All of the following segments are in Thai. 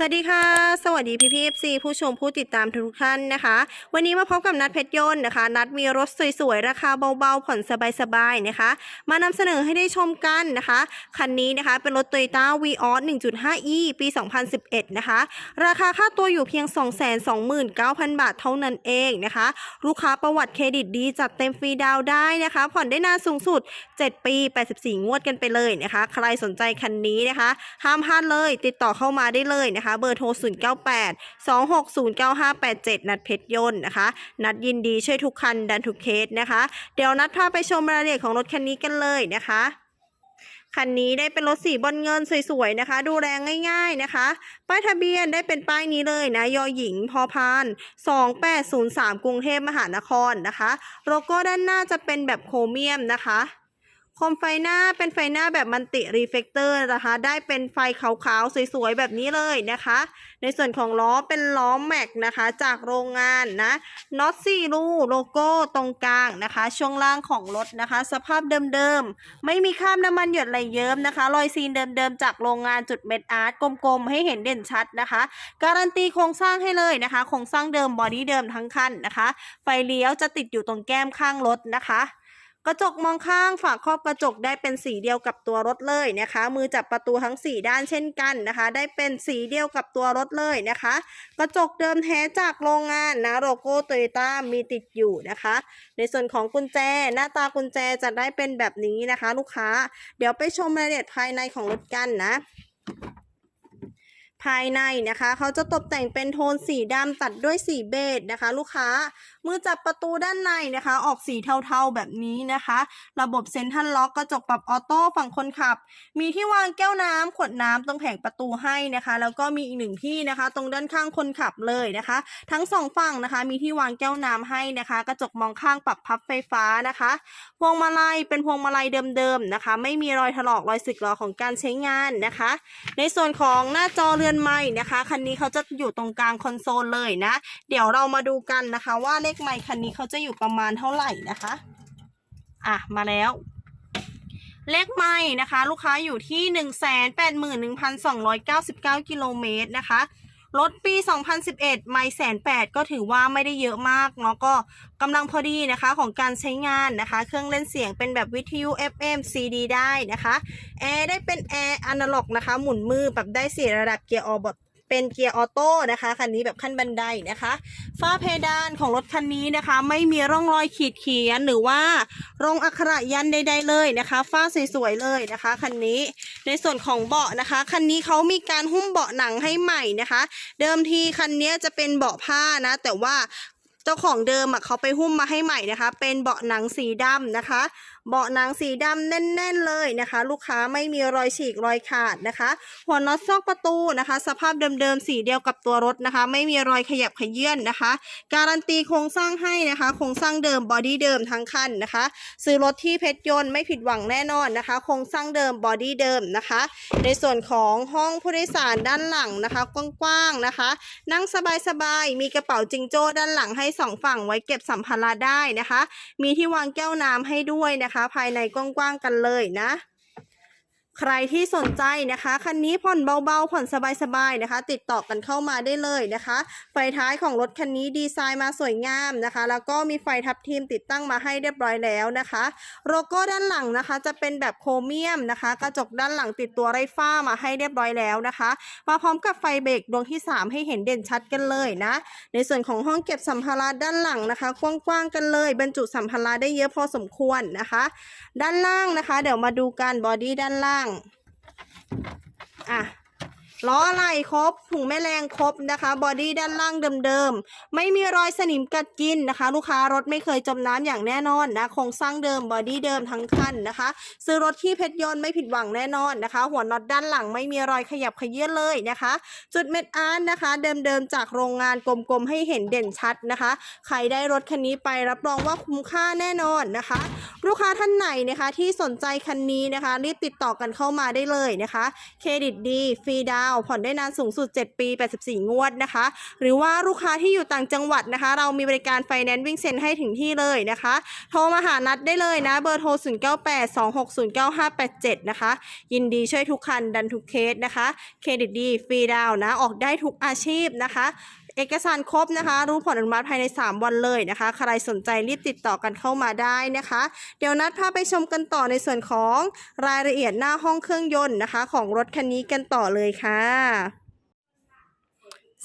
สวัสดีค่ะ สวัสดีพี่พีเอฟซีผู้ชมผู้ติดตามทุกท่านนะคะ วันนี้มาพบกับนัดเพชรยนต์นะคะ นัดมีรถสวยๆ ราคาเบาๆ ผ่อนสบายๆนะคะ มานำเสนอให้ได้ชมกันนะคะ คันนี้นะคะเป็นรถ Toyota v ีออส 1.5e ปี 2011 นะคะ ราคาค่าตัวอยู่เพียง 229,000 บาทเท่านั้นเองนะคะ ลูกค้าประวัติเครดิตดีจัดเต็มฟรีดาวได้นะคะ ผ่อนได้นานสูงสุด 7 ปี 84 งวดกันไปเลยนะคะ ใครสนใจคันนี้นะคะห้ามพลาดเลย ติดต่อเข้ามาได้เลยนะคะเบอร์โทร 098 260 9587 นัดเพชรยนต์นะคะ นัดยินดีช่วยทุกคันดันทุกเคสนะคะ เดี๋ยวนัดพาไปชมรายละเอียดของรถคันนี้กันเลยนะคะคันนี้ได้เป็นรถสีบอลเงินสวยๆนะคะ ดูแรงง่ายๆนะคะ ป้ายทะเบียนได้เป็นป้ายนี้เลยนะยอหญิงพอพาน2803 กรุงเทพมหานครนะคะ โลโก้ด้านหน้าจะเป็นแบบโครเมียมนะคะ คมไฟหน้าเป็นไฟหน้าแบบมันติรีเฟกเตอร์นะคะ ได้เป็นไฟขาวๆ สวยๆ แบบนี้เลยนะคะ ในส่วนของล้อเป็นล้อแม็กนะคะ จากโรงงานนะน็อตสี่รูโลโก้ตรงกลางนะคะ ช่วงล่างของรถนะคะ สภาพเดิมๆ ไม่มีคราบน้ำมันหยดไหลเยิ้มนะคะ รอยซีนเดิมๆ จากโรงงานจุดเม็ดอาร์ตกลมๆ ให้เห็นเด่นชัดนะคะ การันตีโครงสร้างให้เลยนะคะ โครงสร้างเดิมบอดี้เดิมทั้งคันนะคะ ไฟเลี้ยวจะติดอยู่ตรงแก้มข้างรถนะคะ กระจกมองข้างฝาครอบกระจกได้เป็นสีเดียวกับตัวรถเลยนะคะ มือจับประตูทั้ง 4 ด้านเช่นกันนะคะ ได้เป็นสีเดียวกับตัวรถเลยนะคะ กระจกเดิมแท้จากโรงงานนะโลโก้โตโยต้ามีติดอยู่นะคะ ในส่วนของกุญแจหน้าตากุญแจจะได้เป็นแบบนี้นะคะ ลูกค้า เดี๋ยวไปชมรายละเอียดภายในของรถกันนะ ภายในนะคะเขาจะตกแต่งเป็นโทนสีดำตัดด้วยสีเบจนะคะ ลูกค้า มือจับประตูด้านในนะคะ ออกสีเทาๆแบบนี้นะคะ ระบบเซ็นทรัลล็อกกระจกปรับออโต้ฝั่งคนขับ มีที่วางแก้วน้ำขวดน้ำตรงแผงประตูให้นะคะ แล้วก็มีอีกหนึ่งที่นะคะ ตรงด้านข้างคนขับเลยนะคะ ทั้งสองฝั่งนะคะ มีที่วางแก้วน้ำให้นะคะ กระจกมองข้างปรับพับไฟฟ้านะคะพวงมาลัยเป็นพวงมาลัยเดิมๆนะคะ ไม่มีรอยถลอกรอยสึกหรอของการใช้งานนะคะ ในส่วนของหน้าจอเรือนไม้นะคะคันนี้เขาจะอยู่ตรงกลางคอนโซลเลยนะ เดี๋ยวเรามาดูกันนะคะ ว่าเลขไม้คันนี้เขาจะอยู่ประมาณเท่าไหร่นะคะ อะมาแล้วเลขไม้นะคะ ลูกค้าอยู่ที่ 181,299 กิโลเมตรนะคะ รถปี 2011 ไม่แสนแปดก็ถือว่าไม่ได้เยอะมากเนาะก็กำลังพอดีนะคะของการใช้งานนะคะ เครื่องเล่นเสียงเป็นแบบวิทยุ FM CD ได้นะคะ แอร์ได้เป็นแอร์อนาล็อกนะคะ หมุนมือแบบได้สี่ระดับเกียร์ออบ เป็นเกียร์ออโต้นะคะคันนี้แบบขั้นบันไดนะคะฝ้าเพดานของรถคันนี้นะคะ ไม่มีร่องรอยขีดเขียนหรือว่ารงอักขระยันใด ๆ เลยนะคะฝ้าสวยๆเลยนะคะคันนี้ในส่วนของเบาะนะคะคันนี้เขามีการหุ้มเบาะหนังให้ใหม่นะคะ เดิมทีคันนี้จะเป็นเบาะผ้านะ แต่ว่าเจ้าของเดิมอะเขาไปหุ้มมาให้ใหม่นะคะ เป็นเบาะหนังสีดำนะคะเบาะหนังสีดำแน่น ๆ เลยนะคะ ลูกค้าไม่มีรอยฉีกรอยขาดนะคะ หัวน็อตซอกประตูนะคะ สภาพเดิมๆสีเดียวกับตัวรถนะคะ ไม่มีรอยขยับขยื่นนะคะ การันตีโครงสร้างให้นะคะโครงสร้างเดิมบอดี้เดิมทั้งคันนะคะ ซื้อรถที่เพชรยนต์ไม่ผิดหวังแน่นอนนะคะ โครงสร้างเดิมบอดี้เดิมนะคะ ในส่วนของห้องผู้โดยสารด้านหลังนะคะ กว้างๆนะคะ นั่งสบายๆมีกระเป๋าจิงโจ้ด้านหลังให้สองฝั่งไว้เก็บสัมภาระได้นะคะ มีที่วางแก้วน้ำให้ด้วยนะคะภายในกว้างๆกันเลยนะ ใครที่สนใจนะคะ คันนี้ผ่อนเบาๆ ผ่อนสบายๆนะคะ ติดต่อกันเข้ามาได้เลยนะคะ ไฟท้ายของรถคันนี้ดีไซน์มาสวยงามนะคะ แล้วก็มีไฟทับทิมติดตั้งมาให้เรียบร้อยแล้วนะคะโลโก้ด้านหลังนะคะ จะเป็นแบบโครเมียมนะคะ กระจกด้านหลังติดตัวไรฟ้ามาให้เรียบร้อยแล้วนะคะ มาพร้อมกับไฟเบรกดวงที่ 3 ให้เห็นเด่นชัดกันเลยนะ ในส่วนของห้องเก็บสัมภาระด้านหลังนะคะกว้างๆกันเลย บรรจุสัมภาระได้เยอะพอสมควรนะคะ ด้านล่างนะคะ เดี๋ยวมาดูกันบอดี้ด้านล่างอะ ล้ออะไรครบถุงแม่แรงครบนะคะ บอดี้ด้านล่างเดิมๆ ไม่มีรอยสนิมกัดกินนะคะ ลูกค้ารถไม่เคยจมน้ำอย่างแน่นอนนะโครงสร้างเดิมบอดี้เดิมทั้งคันนะคะ ซื้อรถที่เพชรยนต์ไม่ผิดหวังแน่นอนนะคะ หัวน็อตด้านหลังไม่มีรอยขยับขยื่นเลยนะคะ จุดเม็ดอาร์ตนะคะ เดิมๆจากโรงงานกลมๆให้เห็นเด่นชัดนะคะ ใครได้รถคันนี้ไปรับรองว่าคุ้มค่าแน่นอนนะคะ ลูกค้าท่านไหนนะคะที่สนใจคันนี้นะคะ รีบติดต่อกันเข้ามาได้เลยนะคะ เครดิตดีฟรีดาวาวผ่อนได้นานสูงสุด 7 ปี 84 งวดนะคะ หรือว่าลูกค้าที่อยู่ต่างจังหวัดนะคะ เรามีบริการไฟแนนซ์วิ่งเซ็นให้ถึงที่เลยนะคะ โทรมาหานัดได้เลยนะ เบอร์โทร 0982609587 นะคะ ยินดีช่วยทุกคันดันทุกเคสนะคะ เครดิตดี ฟรีดาวน์นะออกได้ทุกอาชีพนะคะ เอกสารครบนะคะ รู้ผลอนุมัติภายใน 3 วันเลยนะคะ ใครสนใจรีบติดต่อกันเข้ามาได้นะคะ เดี๋ยวนัดพาไปชมกันต่อในส่วนของรายละเอียดหน้าห้องเครื่องยนต์นะคะ ของรถคันนี้กันต่อเลยค่ะ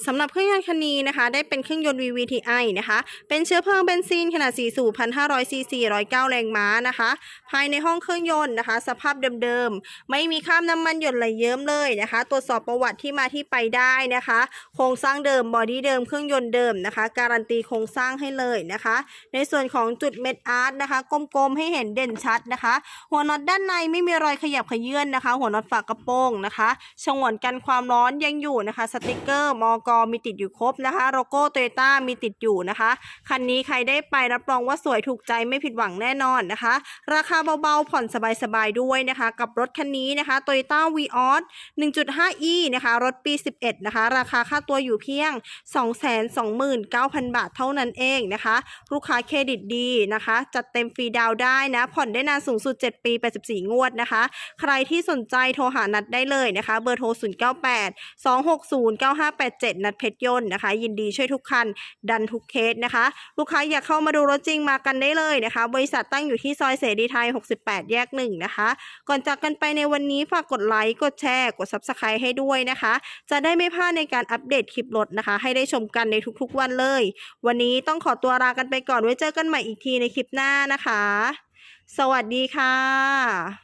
สำหรับเครื่องยนต์คันนี้นะคะ ได้เป็นเครื่องยนต์ VVTi นะคะ เป็นเชื้อเพลิงเบนซินขนาด4สูบ1,500ซีซี109 แรงม้านะคะ ภายในห้องเครื่องยนต์นะคะ สภาพเดิมๆ ไม่มีคราบน้ำมันหยดไหลเยิ้มเลยนะคะ ตรวจสอบประวัติที่มาที่ไปได้นะคะ โครงสร้างเดิมบอดี้เดิมเครื่องยนต์เดิมนะคะ การันตีโครงสร้างให้เลยนะคะ ในส่วนของจุดเม็ดอาร์ตนะคะกลมๆให้เห็นเด่นชัดนะคะ หัวน็อตด้านในไม่มีรอยขยับขยื่นนะคะ หัวน็อตฝากระโปรงนะคะฉงวนกันความร้อนยังอยู่นะคะ สติกเกอร์มอกมีติดอยู่ครบนะคะโลโก้โตโยต้ามีติดอยู่นะคะ คันนี้ใครได้ไปรับรองว่าสวยถูกใจไม่ผิดหวังแน่นอนนะคะ ราคาเบาๆ ผ่อนสบายๆ ด้วยนะคะ กับรถคันนี้นะคะ Toyota Vios 1.5e นะคะ รถปี 11 นะคะ ราคาค่าตัวอยู่เพียง 229,000 บาทเท่านั้นเองนะคะ ลูกค้าเครดิตดีนะคะ จัดเต็มฟรีดาวได้นะ ผ่อนได้นานสูงสุด 7 ปี 84 งวดนะคะ ใครที่สนใจโทรหานัดได้เลยนะคะ เบอร์โทร 098 260 9587นัดเพชรยนต์นะคะ ยินดีช่วยทุกคัน ดันทุกเคสนะคะ ลูกค้าอยากเข้ามาดูรถจริงมากันได้เลยนะคะ บริษัทตั้งอยู่ที่ซอยเสรีไทย 68 แยก1นะคะ ก่อนจากกันไปในวันนี้ฝากกดไลค์กดแชร์ กด Subscribe ให้ด้วยนะคะ จะได้ไม่พลาดในการอัปเดตคลิปรถนะคะ ให้ได้ชมกันในทุกๆวันเลย วันนี้ต้องขอตัวลากันไปก่อนไว้เจอกันใหม่อีกทีในคลิปหน้านะคะ สวัสดีค่ะ